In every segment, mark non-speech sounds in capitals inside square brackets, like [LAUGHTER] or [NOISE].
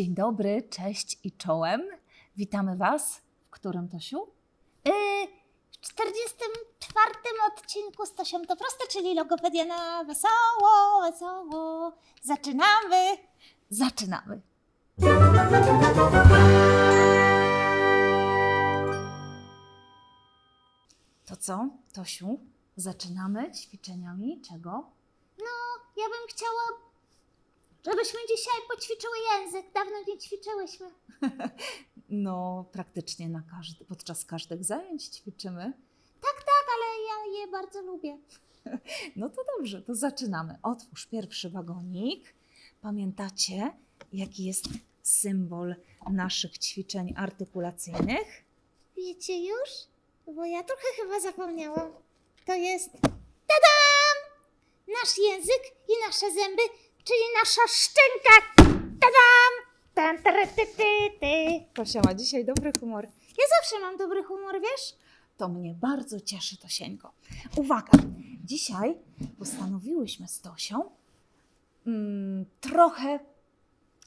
Dzień dobry, cześć i czołem. Witamy Was. W którym Tosiu? Yy, w 44 odcinku z Tosią to proste, czyli logopedia na wesoło, wesoło. Zaczynamy! Zaczynamy. To co, Tosiu? Zaczynamy ćwiczeniami czego? No, ja bym chciała, żebyśmy dzisiaj poćwiczyły język. Dawno nie ćwiczyłyśmy. [LAUGHS] No, praktycznie na każdy, podczas każdych zajęć ćwiczymy. Tak, ale ja je bardzo lubię. [LAUGHS] No to dobrze, to zaczynamy. Otwórz pierwszy wagonik. Pamiętacie, jaki jest symbol naszych ćwiczeń artykulacyjnych? Wiecie już? Bo ja trochę chyba zapomniałam. To jest. Tadam! Nasz język i nasze zęby, czyli nasza szczęka. Tadam! Tan, tara. Tosia ma dzisiaj dobry humor. Ja zawsze mam dobry humor, wiesz? To mnie bardzo cieszy, Tosieńko. Uwaga, dzisiaj postanowiłyśmy z Tosią mm, trochę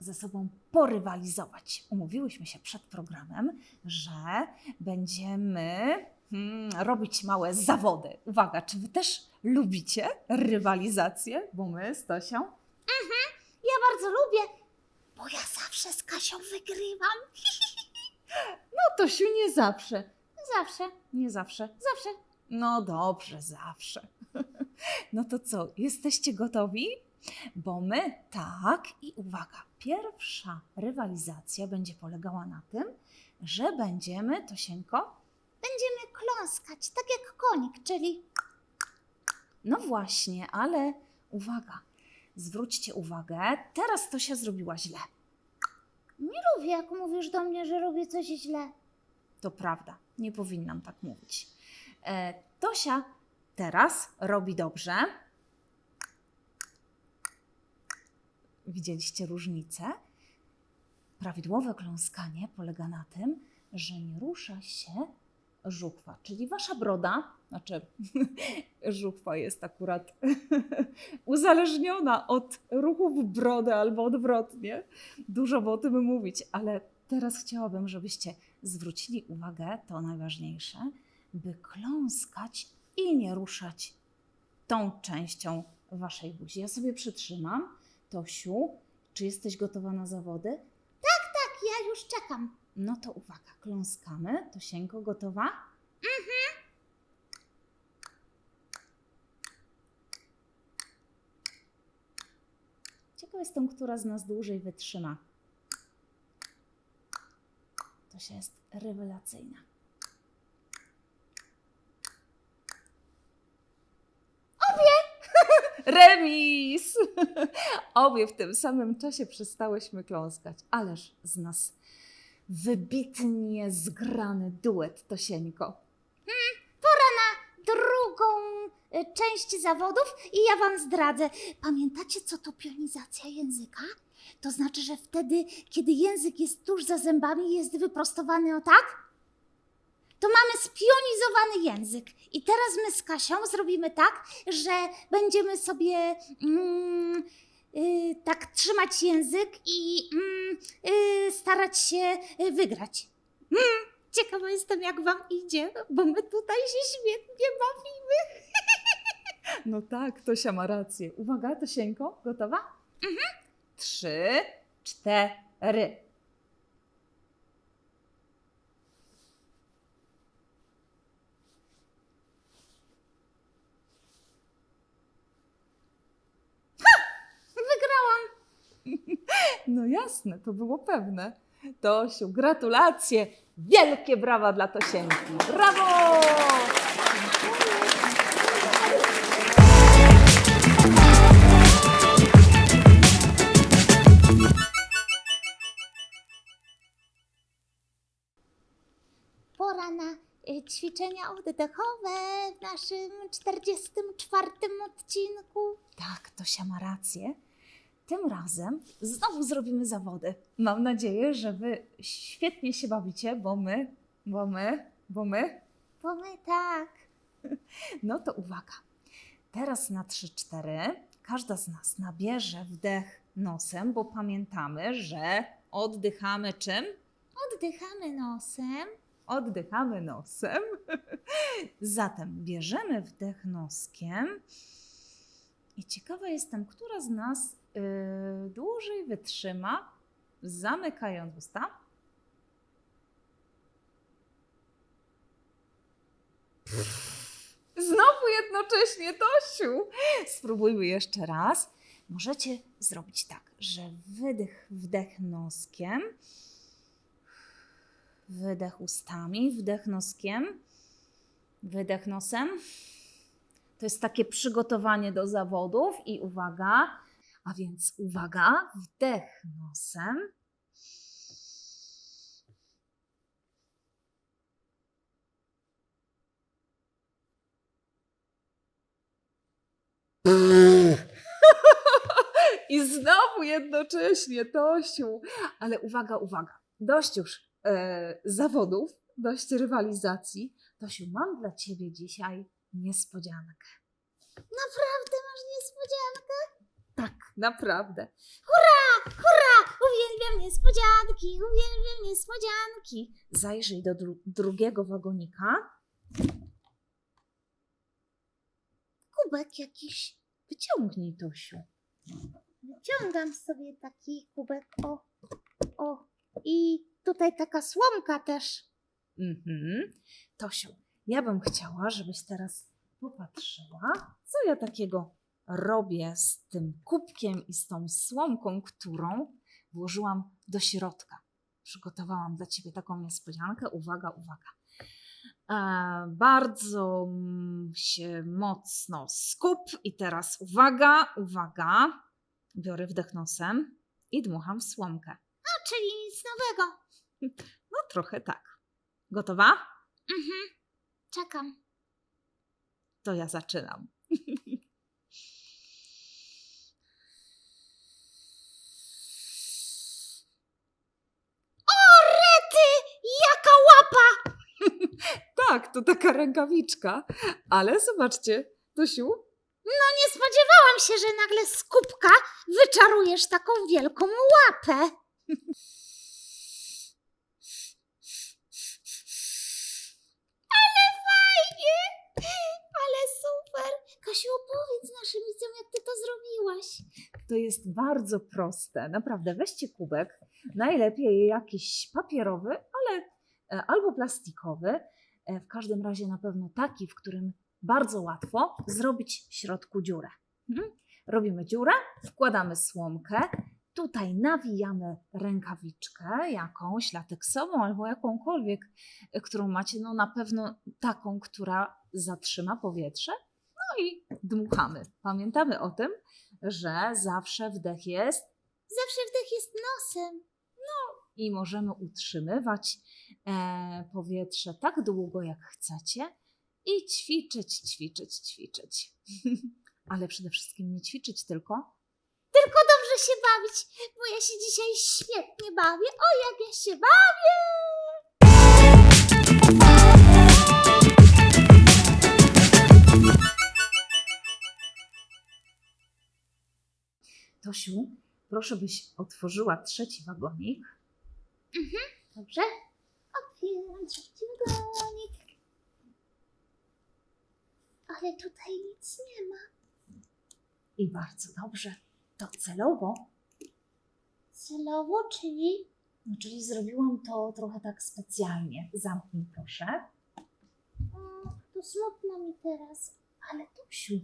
ze sobą porywalizować. Umówiłyśmy się przed programem, że będziemy mm, robić małe zawody. Uwaga, czy wy też lubicie rywalizację? Bo my z Tosią Ja bardzo lubię, bo ja zawsze z Kasią wygrywam. [LAUGHS] No, Tosiu, nie zawsze. Zawsze, Nie zawsze. zawsze. No dobrze, zawsze. [LAUGHS] No to co, jesteście gotowi? Bo my tak i uwaga, pierwsza rywalizacja będzie polegała na tym, że będziemy, Tosieńko, Będziemy kląskać, tak jak konik, czyli no właśnie, ale uwaga, zwróćcie uwagę, teraz to się zrobiła źle. nie lubię, jak mówisz do mnie, że robię coś źle. To prawda, nie powinnam tak mówić. E, Tosia teraz robi dobrze. Widzieliście różnicę? Prawidłowe kląskanie polega na tym, że nie rusza się żuchwa, czyli wasza broda, znaczy [LAUGHS] żuchwa jest akurat [LAUGHS] uzależniona od ruchów brody albo odwrotnie. Dużo o tym mówić, ale teraz chciałabym, żebyście zwrócili uwagę, to najważniejsze, by kląskać i nie ruszać tą częścią waszej buzi. Ja sobie przytrzymam. Tosiu, czy jesteś gotowa na zawody? Tak, ja już czekam. No to uwaga, kląskamy. Tosieńko, gotowa? Mhm. Ciekawa jestem, która z nas dłużej wytrzyma. Tosia jest rewelacyjna. [LAUGHS] Remis! [LAUGHS] Obie w tym samym czasie przestałyśmy kląskać. Ależ z nas wybitnie zgrany duet, Tosieńko. Drugą y, część zawodów i ja Wam zdradzę. Pamiętacie, co to pionizacja języka? To znaczy, że wtedy, kiedy język jest tuż za zębami, jest wyprostowany o tak? To mamy spionizowany język. I teraz my z Kasią zrobimy tak, że będziemy sobie mm, y, tak trzymać język i mm, starać się y, wygrać. Mm, ciekawa jestem, jak Wam idzie, bo my tutaj się świetnie bawimy. [LAUGHS] No tak, Tosia ma rację. Uwaga, Tosieńko, gotowa? Mhm. Trzy, cztery. No jasne, to było pewne. Tosiu, gratulacje! Wielkie brawa dla Tosieńki. Brawo! Pora na y, ćwiczenia oddechowe w naszym 44 odcinku. Tak, Tosia ma rację. Tym razem znowu zrobimy zawody. Mam nadzieję, że wy świetnie się bawicie, bo my, bo my, bo my. Bo my tak. [LAUGHS] No to uwaga. Teraz na 3-4 każda z nas nabierze wdech nosem, bo pamiętamy, że oddychamy czym? Oddychamy nosem. Oddychamy nosem. [LAUGHS] Zatem bierzemy wdech noskiem. I ciekawa jestem, która z nas yy, dłużej wytrzyma, zamykając usta. Znowu jednocześnie, Tosiu. Spróbujmy jeszcze raz. Możecie zrobić tak, że wydech, wdech noskiem, wydech ustami, wdech noskiem, wydech nosem. To jest takie przygotowanie do zawodów i uwaga, a więc uwaga, wdech nosem. [LAUGHS] I znowu jednocześnie, Tosiu. Ale uwaga, uwaga. Dość już e, zawodów, dość rywalizacji. Tosiu, mam dla Ciebie dzisiaj niespodziankę. Naprawdę masz niespodziankę? Tak, naprawdę. Hurra! Uwielbiam niespodzianki, uwielbiam niespodzianki. Zajrzyj do dru- drugiego wagonika. Kubek jakiś. Wyciągnij, Tosiu. Wyciągam sobie taki kubek. O, o. I tutaj taka słomka też. Mhm. Tosiu, ja bym chciała, żebyś teraz popatrzyła, co ja takiego robię z tym kubkiem i z tą słomką, którą włożyłam do środka. Przygotowałam dla Ciebie taką niespodziankę. Uwaga, uwaga. E, bardzo się mocno skup i teraz uwaga, uwaga. Biorę wdech nosem i dmucham w słomkę. A, czyli nic nowego. No trochę tak. Gotowa? Mhm. Czekam. To ja zaczynam. [LAUGHS] Rety! Jaka łapa! [LAUGHS] Tak, to taka rękawiczka, ale zobaczcie, Tosiu, No nie spodziewałam się, że nagle z kubka wyczarujesz taką wielką łapę. [LAUGHS] to jest bardzo proste. Naprawdę, weźcie kubek, najlepiej jakiś papierowy, ale e, albo plastikowy. E, W każdym razie na pewno taki, w którym bardzo łatwo zrobić w środku dziurę. Mhm. Robimy dziurę, wkładamy słomkę, tutaj nawijamy rękawiczkę jakąś lateksową albo jakąkolwiek, e, którą macie, no na pewno taką, która zatrzyma powietrze. No i dmuchamy. Pamiętamy o tym, że zawsze wdech jest Zawsze wdech jest nosem. i możemy utrzymywać e, powietrze tak długo, jak chcecie i ćwiczyć, ćwiczyć, ćwiczyć. [LAUGHS] Ale przede wszystkim nie ćwiczyć tylko, Tylko dobrze się bawić, bo ja się dzisiaj świetnie bawię. O, jak ja się bawię! Proszę byś otworzyła trzeci wagonik. Dobrze? Otwieram trzeci wagonik. Ale tutaj nic nie ma. I bardzo dobrze. To celowo, Celowo, czyli no, czyli zrobiłam to trochę tak specjalnie. Zamknij proszę. o, to smutno mi teraz. Ale Tosiu,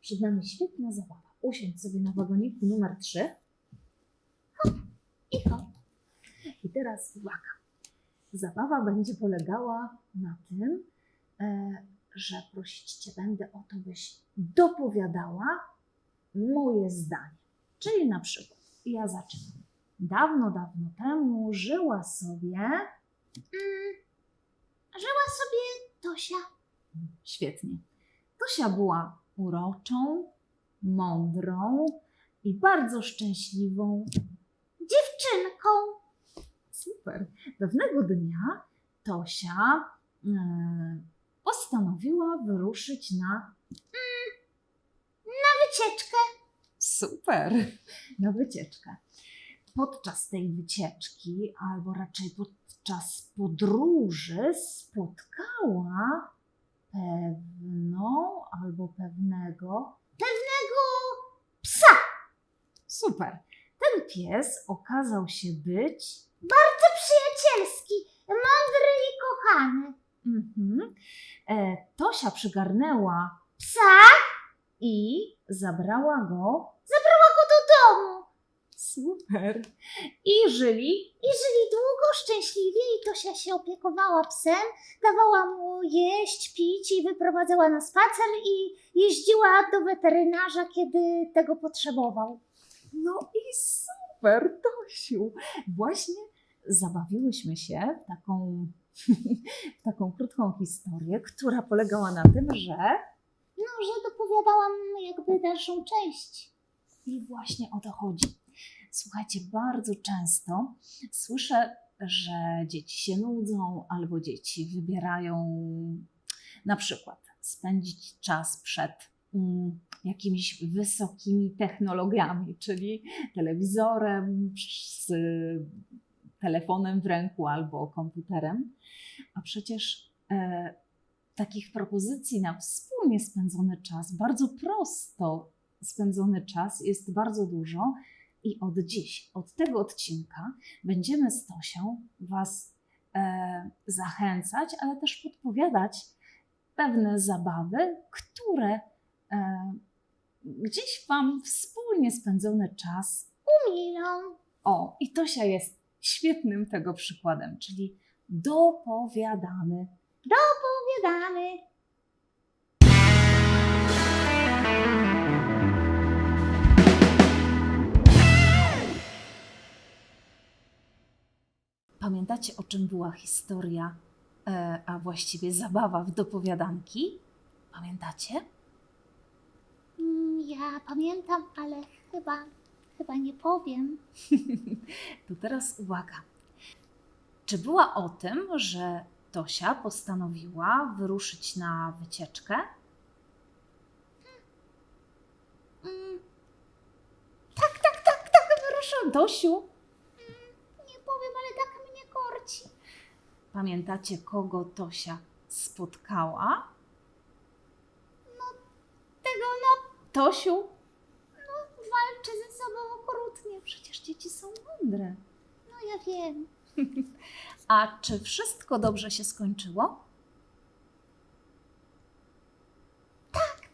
przed nami świetna zabawa. Usiądź sobie na wagoniku numer 3. I hop. I teraz uwaga. Zabawa będzie polegała na tym, e, że prosić Cię będę o to, byś dopowiadała moje zdanie. Czyli na przykład, ja zaczynam. Dawno, dawno temu żyła sobie. Mm, żyła sobie Tosia. Świetnie. Tosia była uroczą, mądrą i bardzo szczęśliwą Dziewczynką. Super. Pewnego dnia Tosia e, postanowiła wyruszyć na Na wycieczkę. super, na wycieczkę. podczas tej wycieczki, albo raczej podczas podróży, spotkała pewną albo Pewnego Super. Ten pies okazał się być. bardzo przyjacielski, mądry i kochany. Mhm. E, Tosia przygarnęła Psa i zabrała go. zabrała go do domu. Super. I żyli. I żyli długo, szczęśliwie i Tosia się opiekowała psem, dawała mu jeść, pić i wyprowadzała na spacer i jeździła do weterynarza, kiedy tego potrzebował. No i super, Tosiu. Właśnie zabawiłyśmy się w taką, [LAUGHS] w taką krótką historię, która polegała na tym, że. No, że dopowiadałam jakby dalszą część. I właśnie o to chodzi. Słuchajcie, bardzo często słyszę, że dzieci się nudzą albo dzieci wybierają na przykład spędzić czas przed mm, jakimiś wysokimi technologiami, czyli telewizorem, z telefonem w ręku albo komputerem. A przecież e, takich propozycji na wspólnie spędzony czas, bardzo prosto spędzony czas jest bardzo dużo. I od dziś, od tego odcinka, będziemy z Tosią Was e, zachęcać, ale też podpowiadać pewne zabawy, które e, gdzieś Wam wspólnie spędzony czas. Umilą. O, i Tosia jest świetnym tego przykładem, czyli dopowiadamy. Opowiadamy. Pamiętacie, o czym była historia, e, a właściwie zabawa w dopowiadanki? Pamiętacie? Mm, Ja pamiętam, ale chyba, chyba nie powiem. [LAUGHS] To teraz uwaga. Czy była o tym, że Tosia postanowiła wyruszyć na wycieczkę? Mm, Proszę, Tosiu. Nie powiem, ale tak mnie korci. Pamiętacie, kogo Tosia spotkała? Tego no Tosiu, walczy ze sobą okrutnie. przecież dzieci są mądre. No ja wiem. [LAUGHS] A czy wszystko dobrze się skończyło?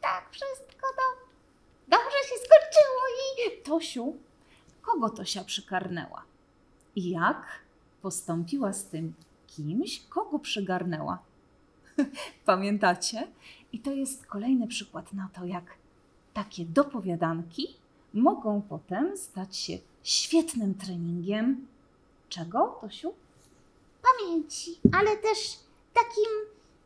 Tak, wszystko do... dobrze się skończyło i... Tosiu, kogo Tosia przykarnęła? I jak postąpiła z tym kimś, kogo przygarnęła? [LAUGHS] Pamiętacie? I to jest kolejny przykład na to, jak takie dopowiadanki mogą potem stać się świetnym treningiem. Czego, Tosiu? pamięci, ale też takim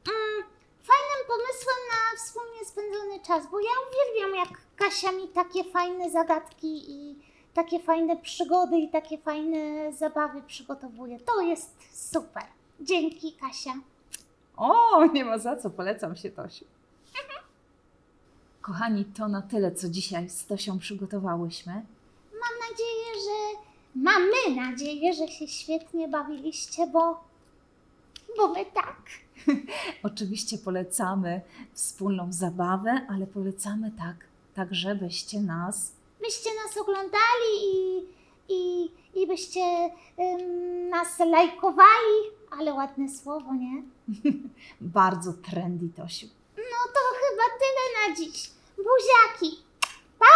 mm, fajnym pomysłem na wspólnie spędzony czas, bo ja uwielbiam, jak Kasia mi takie fajne zagadki i takie fajne przygody i takie fajne zabawy przygotowuje. To jest super. Dzięki, Kasia. O, nie ma za co, polecam się Tosiu. Kochani, to na tyle, co dzisiaj z Tosią przygotowałyśmy. Mam nadzieję, że. Mamy nadzieję, że się świetnie bawiliście, bo. bo my tak. [LAUGHS] Oczywiście polecamy wspólną zabawę, ale polecamy tak, tak żebyście nas byście nas oglądali i, i, i byście ym, nas lajkowali, ale ładne słowo, nie? [LAUGHS] bardzo trendy, Tosiu. No to chyba tyle na dziś. Buziaki. Pa!